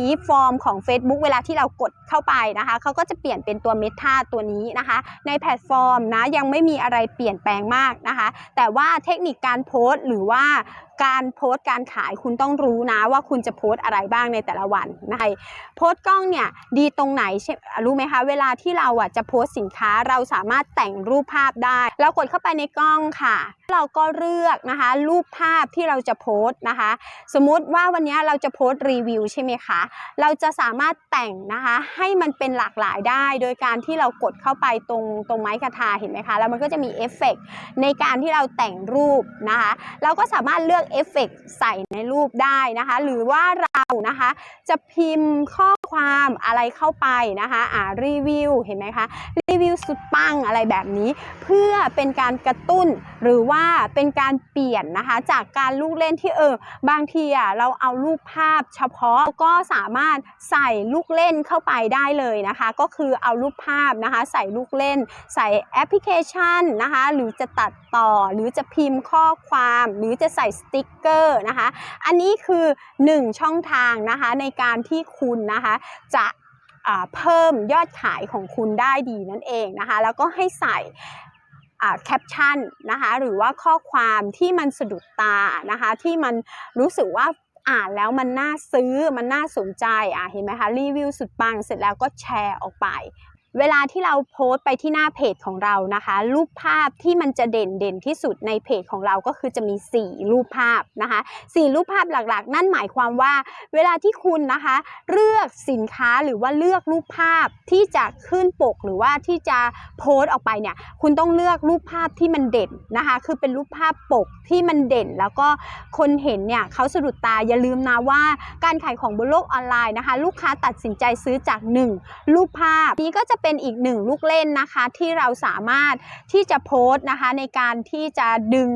นี้ฟอร์มของ Facebook เวลาที่เรากดเข้าไปนะคะเขาก็จะเปลี่ยนเป็นตัวเมทาตัวนี้นะคะ ในแพลตฟอร์มนะยังไม่มีอะไรเปลี่ยนแปลงมากนะคะ แต่ว่าเทคนิคการโพสต์หรือว่าการโพสต์การขายคุณต้องรู้นะว่าคุณจะโพสต์อะไรบ้างในแต่ละวันนะคะโพสต์กล้องเนี่ยดีตรงไหนรู้ไหมคะ เวลาที่เราอะจะโพสต์สินค้าเราสามารถแต่งรูปภาพได้ เรากดเข้าไปในกล้องค่ะเราก็เลือกนะคะ รูปภาพที่เราจะโพสต์นะคะ สมมุติว่าวันนี้เราจะโพสต์รีวิวใช่ไหมคะ เราจะสามารถแต่งนะคะให้มันเป็นหลากหลายได้ โดยการที่เรากดเข้าไปตรงตรงไม้คาทาเห็นไหมคะ แล้วมันก็จะมีเอฟเฟกต์ในการที่เราแต่งรูปนะคะ เราก็สามารถเลือกเอฟเฟกต์ใส่ในรูปได้นะคะ หรือว่าเรานะคะจะพิมพ์ข้อความอะไรเข้าไปนะคะอ่ารีวิวเห็นไหมคะ รีวิวสุดปังอะไรแบบนี้ เพื่อเป็นการกระตุ้นหรือว่าเป็นการเปลี่ยนนะคะ จากการลูกเล่นที่เออบางทีอะเราเอารูปภาพเฉพาะก็สามารถใส่ลูกเล่นเข้าไปได้เลยนะคะ ก็คือเอารูปภาพนะคะ ใส่ลูกเล่น ใส่แอปพลิเคชันนะคะ หรือจะตัดต่อหรือจะพิมพ์ข้อความหรือจะใส่สติ๊กเกอร์นะคะ อันนี้คือ 1 ช่องทางนะคะในการที่คุณนะคะจะ เพิ่มยอดขายของคุณได้ดีนั่นเองนะคะ แล้วก็ให้ใส่แคปชั่นนะคะหรือว่าข้อความที่มันสะดุดตานะคะที่มันรู้สึกว่าอ่านแล้วมันน่าซื้อมันน่าสนใจอะเห็นไหมคะรีวิวสุดปังเสร็จแล้วก็แชร์ออกไป เวลาที่เราโพสต์ไปที่หน้าเพจของเรานะคะ รูปภาพที่มันจะเด่นเด่นที่สุดในเพจของเราก็คือจะมี 4 รูปภาพนะคะ4รูปภาพหลักๆ นั่นหมายความว่า เวลาที่คุณนะคะ เลือกสินค้าหรือว่าเลือกรูปภาพที่จะขึ้นปกหรือว่าที่จะโพสต์ออกไปเนี่ยคุณต้องเลือกรูปภาพที่มันเด่นนะคะ คือเป็นรูปภาพปกที่มันเด่น แล้วก็คนเห็นเนี่ยเขาสะดุดตาอย่าลืมนะว่าการขายของบนโลกออนไลน์นะคะ ลูกค้าตัดสินใจซื้อจาก 1 รูปภาพนี้ก็จะเป็นอีกหนึ่งลูกเล่นนะคะ ที่เราสามารถที่จะโพสต์นะคะในการที่จะดึง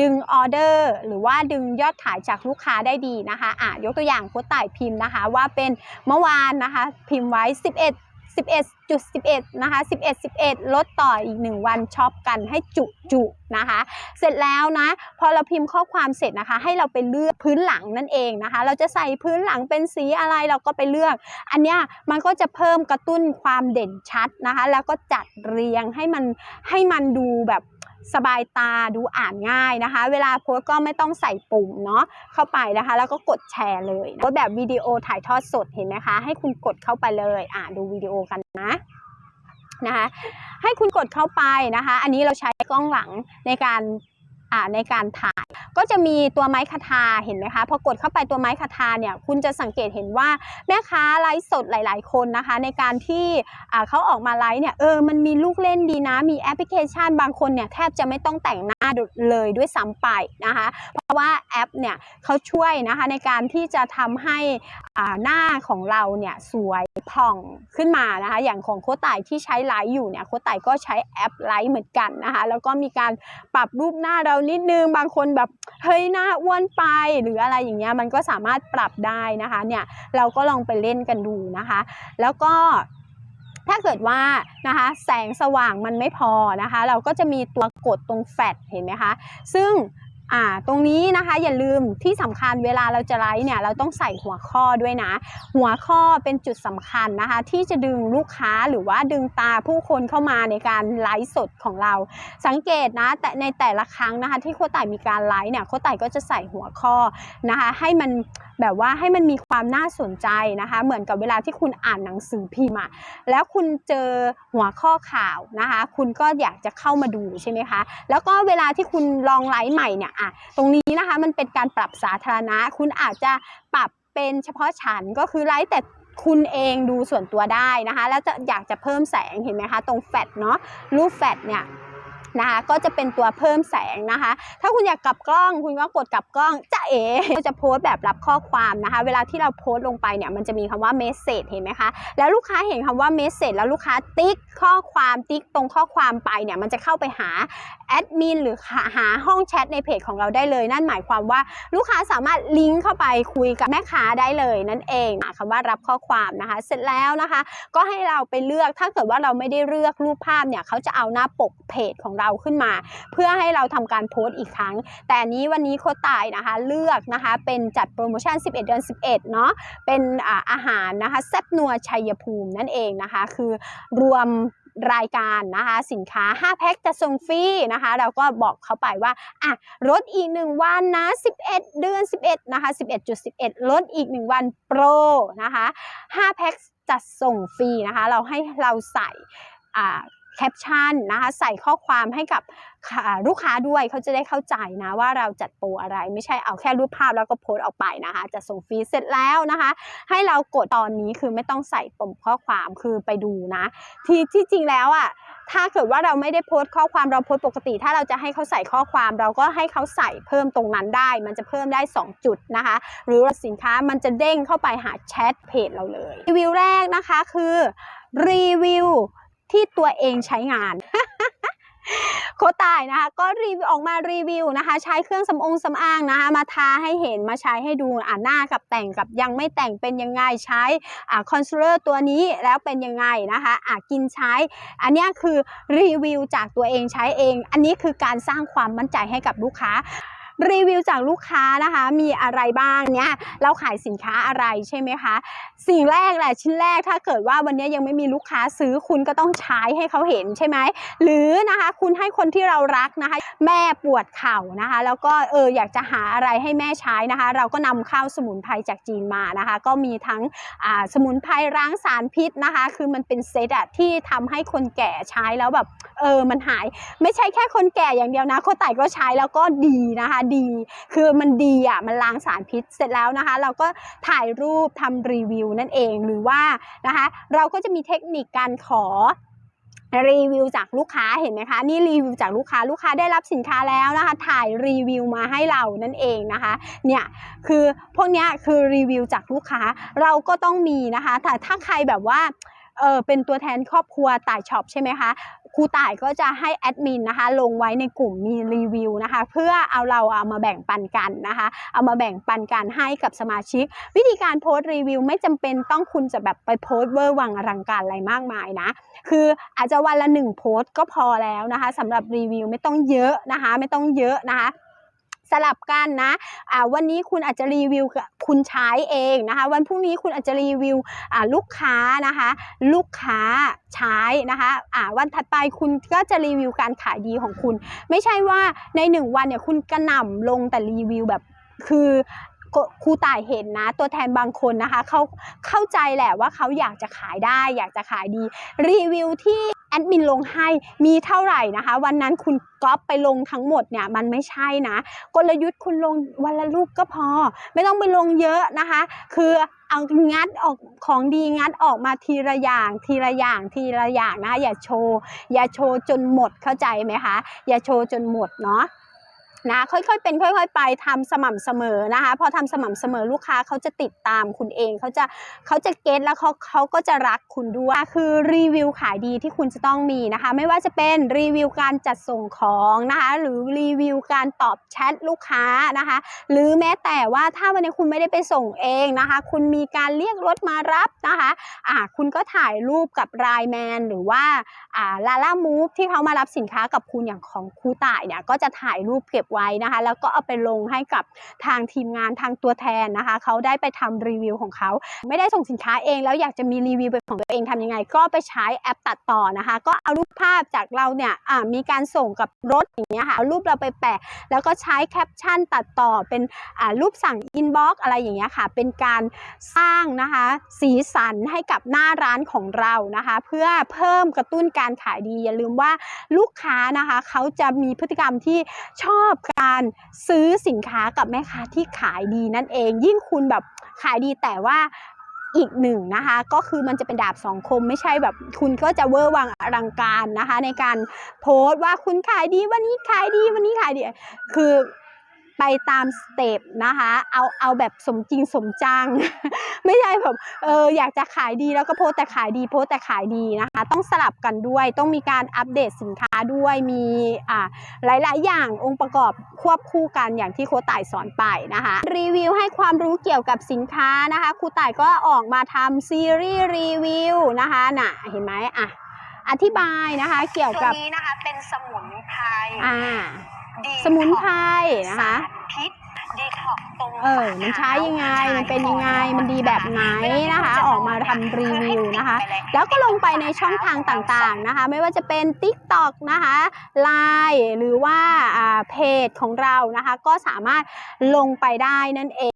ดึงออเดอร์ หรือว่าดึงยอดขายจากลูกค้าได้ดีนะคะอะยกตัวอย่างโค้ดต่ายพิมพ์นะคะ ว่าเป็นเมื่อวานนะคะ พิมพ์ไว้ 11 11.11 นะคะ 11 11 ลดต่ออีก 1 วันช็อปกันให้จุจุนะคะ เสร็จแล้วนะ พอเราพิมพ์ข้อความเสร็จนะคะ ให้เราไปเลือกพื้นหลังนั่นเองนะคะ เราจะใส่พื้นหลังเป็นสีอะไรเราก็ไปเลือก อันเนี้ยมันก็จะเพิ่มกระตุ้นความเด่นชัดนะคะ แล้วก็จัดเรียงให้มันให้มันดูแบบ สบายตาดูอ่านง่ายนะคะ เวลาโพสก็ไม่ต้องใส่ปุ่มเนาะเข้าไปนะคะ แล้วก็กดแชร์เลยโพสแบบวิดีโอถ่ายทอดสดเห็นไหมคะ ให้คุณกดเข้าไปเลยอ่าดูวิดีโอกันนะนะคะ ให้คุณกดเข้าไปนะคะ อันนี้เราใช้กล้องหลังในการ ในการถ่าย ก็จะมีตัวไม้คาทาเห็นไหมคะพอกดเข้าไปตัวไม้คาทาเนี่ยคุณจะสังเกตเห็นว่าแม่ค้าไลฟ์สดหลาย ๆ คนนะคะ ในการที่เขาออกมาไลฟ์เนี่ยเออมันมีลูกเล่นดีนะ มีแอปพลิเคชันบางคนเนี่ยแทบจะไม่ต้องแต่งหน้า เลยด้วยซ้ำไปนะคะ เพราะว่าแอปเนี่ยเขาช่วยนะคะในการที่จะทำให้หน้าของเราเนี่ยสวยผ่องขึ้นมานะคะ อย่างของโคต่ายที่ใช้ไลฟ์อยู่เนี่ยโคต่ายก็ใช้แอปไลฟ์เหมือนกันนะคะ แล้วก็มีการปรับรูปหน้าเรานิดนึง บางคนแบบเฮ้ยหน้าอ้วนไปหรืออะไรอย่างเงี้ยมันก็สามารถปรับได้นะคะเนี่ยเราก็ลองไปเล่นกันดูนะคะ แล้วก็ ถ้าเกิดว่านะคะแสงสว่างมันไม่พอนะคะ เราก็จะมีตัวกดตรงแฟลชเห็นไหมคะ ซึ่ง อ่าตรงนี้นะคะอย่าลืมที่สำคัญเวลาเราจะไลฟ์เนี่ยเราต้องใส่หัวข้อด้วยนะ หัวข้อเป็นจุดสำคัญนะคะ ที่จะดึงลูกค้าหรือว่าดึงตาผู้คนเข้ามาในการไลฟ์สดของเรา สังเกตนะแต่ในแต่ละครั้งนะคะที่โคชต่ายมีการไลฟ์เนี่ยโคชต่ายก็จะใส่หัวข้อนะคะให้มันแบบว่าให้มันมีความน่าสนใจนะคะ เหมือนกับเวลาที่คุณอ่านหนังสือพิมพ์แล้วคุณเจอหัวข้อข่าวนะคะ คุณก็อยากจะเข้ามาดูใช่ไหมคะแล้วก็เวลาที่คุณลองไลฟ์ใหม่เนี่ยอะตรงนี้นะคะมันเป็นการปรับสาธารณะ คุณอาจจะปรับเป็นเฉพาะฉันก็คือไลฟ์แต่คุณเองดูส่วนตัวได้นะคะ แล้วจะอยากจะเพิ่มแสงเห็นไหมคะ ตรงแฟลชเนาะรูปแฟลชเนี่ย นะคะก็จะเป็นตัวเพิ่มแสงนะคะ ถ้าคุณอยากกลับกล้องคุณก็กดกลับกล้องจะเอ๋จะโพสต์แบบรับข้อความนะคะ เวลาที่เราโพสต์ลงไปเนี่ยมันจะมีคำว่าเมสเซจเห็นไหมคะแล้วลูกค้าเห็นคำว่าเมสเซจแล้วลูกค้าติ๊กข้อความติ๊กตรงข้อความไปเนี่ยมันจะเข้าไปหาแอดมินหรือหาห้องแชทในเพจของเราได้เลยนั่นหมายความว่าลูกค้าสามารถลิงก์เข้าไปคุยกับแม่ค้าได้เลยนั่นเองคำว่ารับข้อความนะคะ เสร็จแล้วนะคะ ก็ให้เราไปเลือกถ้าเกิดว่าเราไม่ได้เลือกรูปภาพเนี่ยเขาจะเอาหน้าปกเพจของเราเราขึ้นมา เพื่อให้เราทำการโพสต์อีกครั้ง แต่นี้วันนี้โคตายนะคะเลือกนะคะเป็นจัดโปรโมชั่น 11 เดือน 11 เนาะเป็นอาอาหารนะคะแซบนัวชัยภูมินั่นเองนะคะ คือรวมรายการนะคะสินค้า 5 แพ็คจะส่งฟรีนะคะ เราก็บอกเขาไปว่าอะลดอีก 1 วันนะ 11 เดือน 11 นะคะ 11.11 ลดอีก 1 วันโปรนะคะ 5 แพ็คจะส่งฟรีนะคะ เราให้เราใส่อ่า แคปชั่นนะคะใส่ข้อความให้กับลูกค้าด้วยเขาจะได้เข้าใจนะว่าเราจัดโปรอะไร ไม่ใช่เอาแค่รูปภาพแล้วก็โพสต์ออกไปนะคะจะส่งฟรีเสร็จแล้วนะคะ ให้เรากดตอนนี้คือไม่ต้องใส่ปุ่มข้อความคือไปดูนะที่ที่จริงแล้วอะถ้าเกิดว่าเราไม่ได้โพสต์ข้อความเราโพสต์ปกติ ถ้าเราจะให้เขาใส่ข้อความ เราก็ให้เขาใส่เพิ่มตรงนั้นได้ มันจะเพิ่มได้ 2 จุดนะคะ หรือสินค้ามันจะเด้งเข้าไปหาแชทเพจเราเลยรีวิวแรกนะคะคือรีวิว ที่ตัวเองใช้งานโคตายนะคะก็รีวิวออกมารีวิวนะคะ ใช้เครื่องสำองสำอางนะคะมาทาให้เห็นมาใช้ให้ดูอ่าหน้ากับแต่งกับยังไม่แต่งเป็นยังไงใช้อ่าคอนซีลเลอร์ตัวนี้แล้วเป็นยังไงนะคะอ่ากินใช้ อันนี้คือรีวิวจากตัวเองใช้เอง อันนี้คือการสร้างความมั่นใจให้กับลูกค้า รีวิวจากลูกค้านะคะ มีอะไรบ้างเนี่ยเราขายสินค้าอะไรใช่ไหมคะสิ่งแรกแหละชิ้นแรกถ้าเกิดว่าวันนี้ยังไม่มีลูกค้าซื้อคุณก็ต้องใช้ให้เขาเห็นใช่ไหมหรือนะคะคุณให้คนที่เรารักนะคะ แม่ปวดเข่านะคะ แล้วก็เอออยากจะหาอะไรให้แม่ใช้นะคะ เราก็นำเข้าสมุนไพรจากจีนมานะคะ ก็มีทั้งสมุนไพรล้างสารพิษนะคะ คือมันเป็นเซตอะที่ทำให้คนแก่ใช้แล้วแบบเออมันหาย ไม่ใช่แค่คนแก่อย่างเดียวนะคนไต่ก็ใช้แล้วก็ดีนะคะดี คือมันดีอะมันล้างสารพิษเสร็จแล้วนะคะ เราก็ถ่ายรูปทำรีวิวนั่นเองหรือว่านะคะเราก็จะมีเทคนิคการขอรีวิวจากลูกค้าเห็นไหมคะนี่รีวิวจากลูกค้าลูกค้าได้รับสินค้าแล้วนะคะถ่ายรีวิวมาให้เรานั่นเองนะคะเนี่ยคือพวกนี้คือรีวิวจากลูกค้าเราก็ต้องมีนะคะแต่ถ้าใครแบบว่า เออเป็นตัวแทนครอบครัวต่ายช็อปใช่ไหมคะครูต่ายก็จะให้แอดมินนะคะลงไว้ในกลุ่มมีรีวิวนะคะ เพื่อเอาเราเอามาแบ่งปันกันนะคะ เอามาแบ่งปันกันให้กับสมาชิก วิธีการโพสต์รีวิว ไม่จำเป็นต้องคุณจะแบบไปโพสต์เวอร์วังอลังการอะไรมากมายนะ คืออาจจะวันละหนึ่งโพสต์ก็พอแล้วนะคะสำหรับรีวิวไม่ต้องเยอะนะคะ ไม่ต้องเยอะนะคะ สลับกันนะอ่าวันนี้คุณอาจจะรีวิวคุณใช้เองนะคะ วันพรุ่งนี้คุณอาจจะรีวิวอ่าลูกค้านะคะ ลูกค้าใช้นะคะอ่าวันถัดไปคุณก็จะรีวิวการขายดีของคุณ ไม่ใช่ว่าในหนึ่งวันเนี่ยคุณกระหน่ำลงแต่รีวิวแบบคือครูต่ายเห็นนะ ตัวแทนบางคนนะคะเขาเข้าใจแหละว่าเขาอยากจะขายได้ อยากจะขายดี รีวิวที่ ดมินลงให้มีเท่าไหร่นะคะ วันนั้นคุณก๊อปไปลงทั้งหมดเนี่ยมันไม่ใช่นะกลยุทธ์คุณลงวันละลูกก็พอ ไม่ต้องไปลงเยอะนะคะ คือเอางัดออกของดีงัดออกมาทีละอย่างทีละอย่างทีละอย่างนะคะอย่าโชว์ อย่าโชว์จนหมดเข้าใจไหมคะ อย่าโชว์จนหมดเนาะ นะค่อยๆเป็นค่อย ๆ ไปทำสม่ำเสมอนะคะพอทำสม่ำเสมอลูกค้าเขาจะติดตามคุณเองเขาจะเขาจะเก็ตแล้วเขาเขาก็จะรักคุณด้วยคือรีวิวขายดีที่คุณจะต้องมีนะคะ ไม่ว่าจะเป็นรีวิวการจัดส่งของนะคะหรือรีวิวการตอบแชทลูกค้านะคะ หรือแม้แต่ว่าถ้าวันนี้คุณไม่ได้ไปส่งเองนะคะ คุณมีการเรียกรถมารับนะคะอ่าคุณก็ถ่ายรูปกับไลแมนหรือว่าอ่าลาล่ามูฟที่เขามารับสินค้ากับคุณอย่างของครูต่ายเนี่ยก็จะถ่ายรูปเก็บไว้นะคะ แล้วก็เอาไปลงให้กับทางทีมงานทางตัวแทนนะคะเขาได้ไปทำรีวิวของเขาไม่ได้ส่งสินค้าเอง แล้วอยากจะมีรีวิวเป็นของตัวเองทำยังไง ก็ไปใช้แอปตัดต่อนะคะ ก็เอารูปภาพจากเราเนี่ยมีการส่งกับรถอย่างเงี้ยค่ะเอารูปเราไปแปะ แล้วก็ใช้แคปชั่นตัดต่อเป็นรูปสั่งอินบ็อกอะไรอย่างเงี้ยค่ะ เป็นการสร้างนะคะสีสันให้กับหน้าร้านของเรานะคะ เพื่อเพิ่มกระตุ้นการขายดีอย่าลืมว่าลูกค้านะคะเขาจะมีพฤติกรรมที่ชอบการซื้อสินค้ากับแม่ค้าที่ขายดีนั่นเอง ยิ่งคุณแบบขายดีแต่ว่าอีกหนึ่งนะคะก็คือมันจะเป็นดาบสองคม ไม่ใช่แบบคุณก็จะเวอร์วังอลังการนะคะ ในการโพสต์ว่าคุณขายดีวันนี้ขายดีวันนี้ขายดี คือ ไปตามสเต็ปนะคะ เอาเอาแบบสมจริงสมจัง ไม่ใช่แบบเอออยากจะขายดีแล้วก็โพสต์แต่ขายดีโพสต์แต่ขายดีนะคะ ต้องสลับกันด้วยต้องมีการอัปเดตสินค้าด้วยมีอ่าหลาย ๆ อย่างองค์ประกอบควบคู่กันอย่างที่ครูต่ายสอนไปนะคะ รีวิวให้ความรู้เกี่ยวกับสินค้านะคะครูต่ายก็ออกมาทำซีรีส์รีวิวนะคะน่ะเห็นไหมอะอธิบายนะคะเกี่ยวตัวกับนี้นะคะเป็นสมุนไพรอ่าดี สมุนไพรนะคะสารพิษดีท็อกตรงเออมันใช้ยังไง มันเป็นยังไง มันดีแบบไหนนะคะ ออกมาทำรีวิวนะคะ แล้วก็ลงไปในช่องทางต่างๆนะคะ ไม่ว่าจะเป็น TikTok นะคะ Line หรือว่าอ่าเพจของเรานะคะ ก็สามารถลงไปได้นั่นเอง